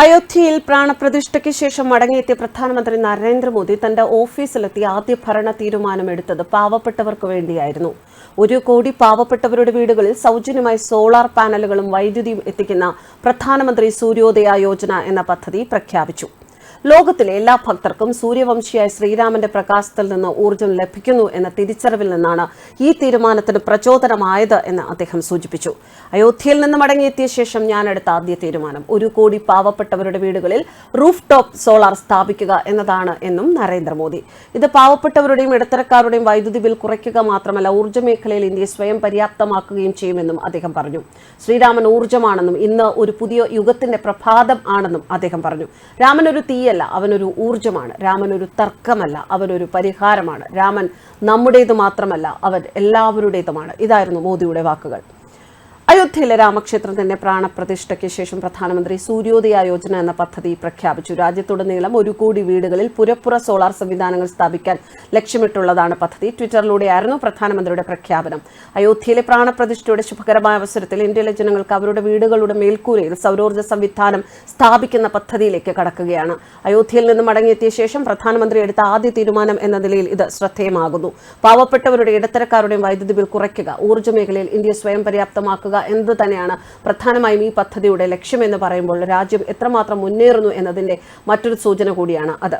അയോധ്യയിൽ പ്രാണപ്രതിഷ്ഠയ്ക്ക് ശേഷം മടങ്ങിയെത്തിയ പ്രധാനമന്ത്രി നരേന്ദ്രമോദി തന്റെ ഓഫീസിലെത്തി ആദ്യ ഭരണ തീരുമാനമെടുത്തത് പാവപ്പെട്ടവർക്ക് വേണ്ടിയായിരുന്നു. ഒരു കോടി പാവപ്പെട്ടവരുടെ വീടുകളിൽ സൗജന്യമായി സോളാർ പാനലുകളും വൈദ്യുതിയും എത്തിക്കുന്ന പ്രധാനമന്ത്രി സൂര്യോദയ യോജന എന്ന പദ്ധതി പ്രഖ്യാപിച്ചു. ലോകത്തിലെ എല്ലാ ഭക്തർക്കും സൂര്യവംശിയായ ശ്രീരാമന്റെ പ്രകാശത്തിൽ നിന്ന് ഊർജം ലഭിക്കുന്നു എന്ന തിരിച്ചറിവിൽ നിന്നാണ് ഈ തീരുമാനത്തിന് പ്രചോദനമായത് എന്ന് അദ്ദേഹം സൂചിപ്പിച്ചു. അയോധ്യയിൽ നിന്ന് മടങ്ങിയെത്തിയ ശേഷം ഞാൻ എടുത്ത ആദ്യ തീരുമാനം ഒരു കോടി പാവപ്പെട്ടവരുടെ വീടുകളിൽ റൂഫ് ടോപ്പ് സോളാർ സ്ഥാപിക്കുക എന്നതാണ് എന്നും നരേന്ദ്രമോദി. ഇത് പാവപ്പെട്ടവരുടെയും ഇടത്തരക്കാരുടെയും വൈദ്യുതി ബിൽ കുറയ്ക്കുക മാത്രമല്ല ഊർജ മേഖലയിൽ ഇന്ത്യയെ സ്വയം പര്യാപ്തമാക്കുകയും ചെയ്യുമെന്നും അദ്ദേഹം പറഞ്ഞു. ശ്രീരാമൻ ഊർജമാണെന്നും ഇന്ന് ഒരു പുതിയ യുഗത്തിന്റെ പ്രഭാതം ആണെന്നും അദ്ദേഹം പറഞ്ഞു. രാമൻ ഒരു തീയല്ല അവനൊരു ഊർജമാണ്. രാമൻ ഒരു തർക്കമല്ല. അവനൊരു പരിഹാരമാണ്. രാമൻ നമ്മുടേത് മാത്രമല്ല. അവൻ എല്ലാവരുടേതുമാണ്. ഇതായിരുന്നു മോദിയുടെ വാക്കുകൾ. അയോധ്യയിലെ രാമക്ഷേത്രം തന്നെ പ്രാണപ്രതിഷ്ഠയ്ക്ക് ശേഷം പ്രധാനമന്ത്രി സൂര്യോദയ യോജന എന്ന പദ്ധതി പ്രഖ്യാപിച്ചു. രാജ്യത്തുടനീളം ഒരു കോടി വീടുകളിൽ പുരപ്പുറ സോളാർ സംവിധാനങ്ങൾ സ്ഥാപിക്കാൻ ലക്ഷ്യമിട്ടുള്ളതാണ് പദ്ധതി. ട്വിറ്ററിലൂടെയായിരുന്നു പ്രധാനമന്ത്രിയുടെ പ്രഖ്യാപനം. അയോധ്യയിലെ പ്രാണപ്രതിഷ്ഠയുടെ ശുഭകരമായ അവസരത്തിൽ ഇന്ത്യയിലെ ജനങ്ങൾക്ക് അവരുടെ വീടുകളുടെ മേൽക്കൂരയിൽ സൗരോർജ സംവിധാനം സ്ഥാപിക്കുന്ന പദ്ധതിയിലേക്ക് കടക്കുകയാണ്. അയോധ്യയിൽ നിന്ന് മടങ്ങിയെത്തിയ ശേഷം പ്രധാനമന്ത്രി എടുത്ത ആദ്യ തീരുമാനം എന്ന നിലയിൽ ഇത് ശ്രദ്ധേയമാകുന്നു. പാവപ്പെട്ടവരുടെ ഇടത്തരക്കാരുടെയും വൈദ്യുതി ബിൽ കുറയ്ക്കുക ഊർജ മേഖലയിൽ ഇന്ത്യ സ്വയം പര്യാപ്തമാക്കുക എന്നത് തന്നെയാണ് പ്രധാനമായും ഈ പദ്ധതിയുടെ ലക്ഷ്യമെന്ന് പറയുമ്പോൾ രാജ്യം എത്രമാത്രം മുന്നേറുന്നു എന്നതിന്റെ മറ്റൊരു സൂചന കൂടിയാണ് അത്.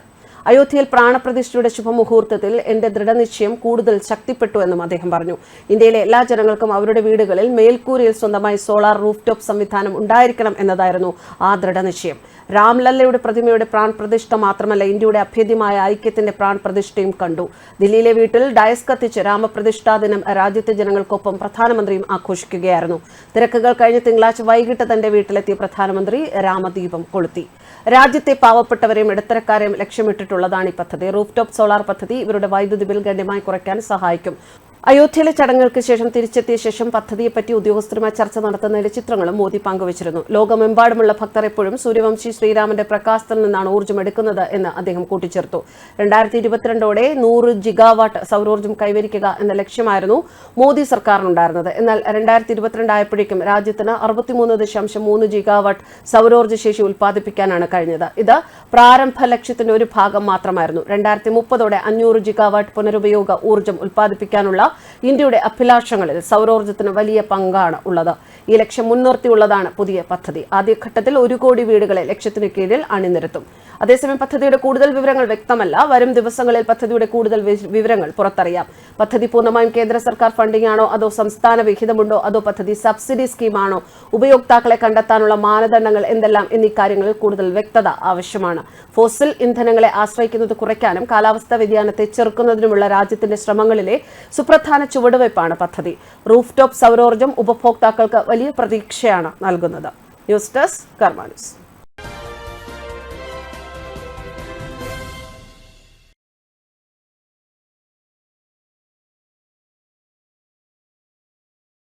അയോധ്യയിൽ പ്രാണപ്രതിഷ്ഠയുടെ ശുഭമുഹൂർത്തത്തിൽ എന്റെ ദൃഢനിശ്ചയം കൂടുതൽ ശക്തിപ്പെട്ടു എന്നും അദ്ദേഹം പറഞ്ഞു. ഇന്ത്യയിലെ എല്ലാ ജനങ്ങൾക്കും അവരുടെ വീടുകളിൽ മേൽക്കൂരയിൽ സ്വന്തമായി സോളാർ റൂഫ് ടോപ്പ് സംവിധാനം ഉണ്ടായിരിക്കണം എന്നതായിരുന്നു ആ ദൃഢനിശ്ചയം. രാംലല്ലയുടെ പ്രതിമയുടെ പ്രാൺ പ്രതിഷ്ഠ മാത്രമല്ല ഇന്ത്യയുടെ അഭേദ്യമായ ഐക്യത്തിന്റെ പ്രാൺ പ്രതിഷ്ഠയും കണ്ടു. ദില്ലിയിലെ വീട്ടിൽ ഡയസ് കത്തിച്ച് രാമപ്രതിഷ്ഠാ ദിനം രാജ്യത്തെ ജനങ്ങൾക്കൊപ്പം പ്രധാനമന്ത്രിയും ആഘോഷിക്കുകയായിരുന്നു. തിരക്കുകൾ കഴിഞ്ഞ തിങ്കളാഴ്ച വൈകിട്ട് തന്റെ വീട്ടിലെത്തിയ പ്രധാനമന്ത്രി രാമദീപം കൊളുത്തി. രാജ്യത്തെ പാവപ്പെട്ടവരെയും ഇടത്തരക്കാരെയും ലക്ഷ്യമിട്ടിട്ടുള്ളതാണ് ഈ പദ്ധതി. റൂഫ് ടോപ്പ് സോളാർ പദ്ധതി ഇവരുടെ വൈദ്യുതി ബിൽ ഗണ്യമായി കുറയ്ക്കാൻ സഹായിക്കും. അയോധ്യയിലെ ചടങ്ങുകൾക്ക് ശേഷം തിരിച്ചെത്തിയ ശേഷം പദ്ധതിയെപ്പറ്റി ഉദ്യോഗസ്ഥരുമായി ചർച്ച നടത്തുന്നതിന്റെ ചിത്രങ്ങളും മോദി പങ്കുവച്ചിരുന്നു. ലോകമെമ്പാടുമുള്ള ഭക്തർ എപ്പോഴും സൂര്യവംശി ശ്രീരാമന്റെ പ്രകാശത്തിൽ നിന്നാണ് ഊർജം എടുക്കുന്നത് എന്ന് അദ്ദേഹം കൂട്ടിച്ചേർത്തു. രണ്ടായിരത്തി ഇരുപത്തിരണ്ടോടെ നൂറ് ജിഗാവാട്ട് സൗരോർജം കൈവരിക്കുക എന്ന ലക്ഷ്യമായിരുന്നു മോദി സർക്കാരിനുണ്ടായിരുന്നത്. എന്നാൽ രണ്ടായിരത്തി ഇരുപത്തിരണ്ടായപ്പോഴേക്കും രാജ്യത്തിന് അറുപത്തിമൂന്ന് ദശാംശം മൂന്ന് ജിഗാവാട്ട് സൗരോർജ ശേഷി ഉൽപ്പാദിപ്പിക്കാനാണ് കഴിഞ്ഞത്. ഇത് പ്രാരംഭ ലക്ഷ്യത്തിന്റെ ഒരു ഭാഗം മാത്രമായിരുന്നു. രണ്ടായിരത്തി മുപ്പതോടെ അഞ്ഞൂറ് ജിഗാവാട്ട് പുനരുപയോഗ ഊർജം ഉൽപ്പാദിപ്പിക്കാനുള്ള ഇന്ത്യയുടെ അഭിലാഷങ്ങളിൽ സൗരോർജത്തിന് വലിയ പങ്കാണ് ഉള്ളത്. ഈ ലക്ഷ്യം മുൻനിർത്തിയുള്ളതാണ് പുതിയ പദ്ധതി. ആദ്യഘട്ടത്തിൽ ഒരു കോടി വീടുകളെ ലക്ഷ്യത്തിന് കീഴിൽ അണിനിരത്തും. അതേസമയം പദ്ധതിയുടെ കൂടുതൽ വിവരങ്ങൾ വ്യക്തമല്ല. വരും ദിവസങ്ങളിൽ പദ്ധതിയുടെ കൂടുതൽ വിവരങ്ങൾ പുറത്തറിയാം. പദ്ധതി പൂർണമായും കേന്ദ്ര സർക്കാർ ഫണ്ടിംഗ് ആണോ അതോ സംസ്ഥാന വിഹിതമുണ്ടോ? അതോ പദ്ധതി സബ്സിഡി സ്കീമാണോ? ഉപയോക്താക്കളെ കണ്ടെത്താനുള്ള മാനദണ്ഡങ്ങൾ എന്തെല്ലാം എന്നീ കാര്യങ്ങളിൽ കൂടുതൽ വ്യക്തത ആവശ്യമാണ്. ഫോസിൽ ഇന്ധനങ്ങളെ ആശ്രയിക്കുന്നത് കുറയ്ക്കാനും കാലാവസ്ഥാ വ്യതിയാനത്തെ ചെറുക്കുന്നതിനുമുള്ള രാജ്യത്തിന്റെ ശ്രമങ്ങളിലെ സുപ്രധാന ചുവടുവയ്പ്പാണ് പദ്ധതി. റൂഫ് ടോപ്പ് സൗരോർജം ഉപഭോക്താക്കൾക്ക് വലിയ പ്രതീക്ഷയാണ് നൽകുന്നത്. News desk Karma news.